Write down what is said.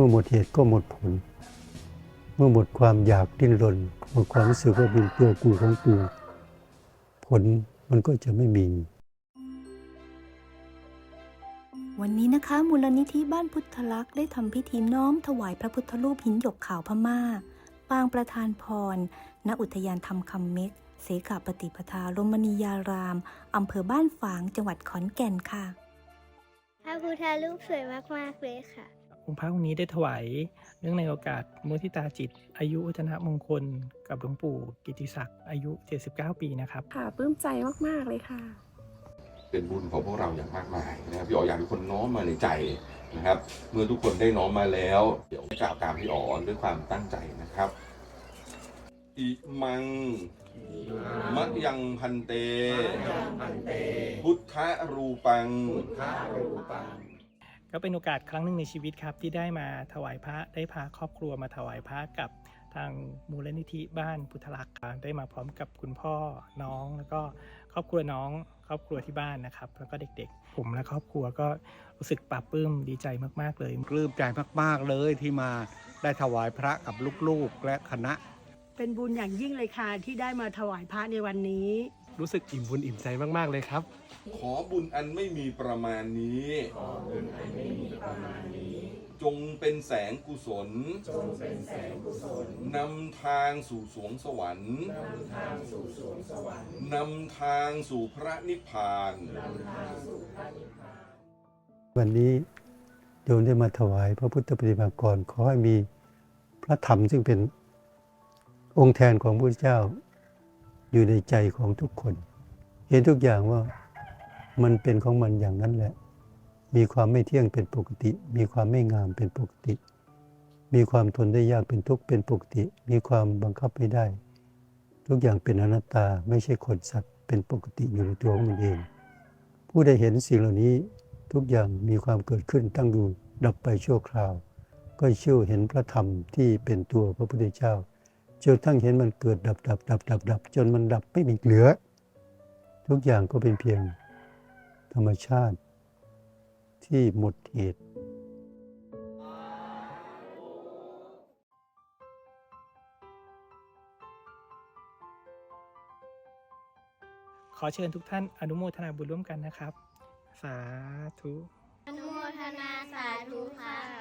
มื่อหมดเหตุก็หมดผล เมื่อหมดความอยากดิ้นรนหมดความรู้สึกว่าเป็นตัวกูของกูผลมันก็จะไม่มี วันนี้นะคะ มูลนิธิบ้านพุทธลักษณ์ได้ทำพิธีน้อมถวายพระพุทธรูปหินหยกขาวพม่า ปางประธานพร ณ อุทยานธรรมคำเม็กเสกาปฏิปทารมณียาราม อำเภอบ้านฝาง จังหวัดขอนแก่นค่ะ พระพุทธรูปสวยมาก ๆ เลยค่ะ องค์พระองค์นี้ได้ถวายเนื่องในโอกาสมุทิตาจิต อายุวัฒนมงคล กับหลวงปู่กิติศักดิ์อายุ 79 ปีนะครับ ค่ะปลื้มใจมากๆเลยค่ะ เป็นบุญของพวกเราอย่างมากมายนะครับพี่อ๋ออยากให้ทุกคนน้อมมาในใจนะครับ เมื่อทุกคนได้น้อมมาแล้ว เดี๋ยวกล่าวตามพี่อ๋อด้วยความตั้งใจนะครับอิมังมะยังพันเต พุทธรูปัง ก็เป็นโอกาสครั้งหนึ่งในชีวิตครับที่ได้มาถวายพระได้พาครอบครัวมาถวายพระกับทางมูลนิธิบ้านพุทธลักษณ์ครับได้มาพร้อมกับคุณพ่อน้องแล้วก็ครอบครัวน้อง ครอบครัวที่บ้านนะครับ แล้วก็เด็กๆ ผมและครอบครัวก็รู้สึกปลาบปลื้มดีใจมากๆเลยปลื้มใจมากๆเลยที่มาได้ถวายพระกับลูกๆและคณะ เป็นบุญอย่างยิ่งเลยค่ะที่ได้มาถวายพระในวันนี้ รู้สึกอิ่มบุญอิ่มใจมาก ๆ เลยครับ ขอบุญอันไม่มีประมาณนี้จงเป็นแสงกุศลนำทางสู่สวงสวรรค์นำทางสู่พระนิพพานวันนี้โยมได้มาถวายพระพุทธปฏิมากรขอให้มีพระธรรมซึ่งเป็นองค์แทนของพระพุทธเจ้า อยู่ในใจของทุกคน เห็นทุกอย่างว่ามันเป็นของมันอย่างนั้นแหละ มีความไม่เที่ยงเป็นปกติ มีความไม่งามเป็นปกติ มีความทนได้ยากเป็นทุกข์เป็นปกติ มีความบังคับไม่ได้ ทุกอย่างเป็นอนัตตาไม่ใช่คนสัตว์เป็นปกติอยู่ในตัวของมันเอง ผู้ใดเห็นสิ่งเหล่านี้ทุกอย่างมีความเกิดขึ้นตั้งอยู่ดับไปชั่วคราว ก็เชื่อเห็นพระธรรมที่เป็นตัวพระพุทธเจ้า จนทั้งเห็นมันเกิดดับดับดับดับดับจนมันดับไม่มีเหลือ ทุกอย่างก็เป็นเพียงธรรมชาติที่หมดเหตุขอเชิญทุกท่านอนุโมทนาบุญร่วมกันนะครับ สาธุ อนุโมทนาสาธุค่ะ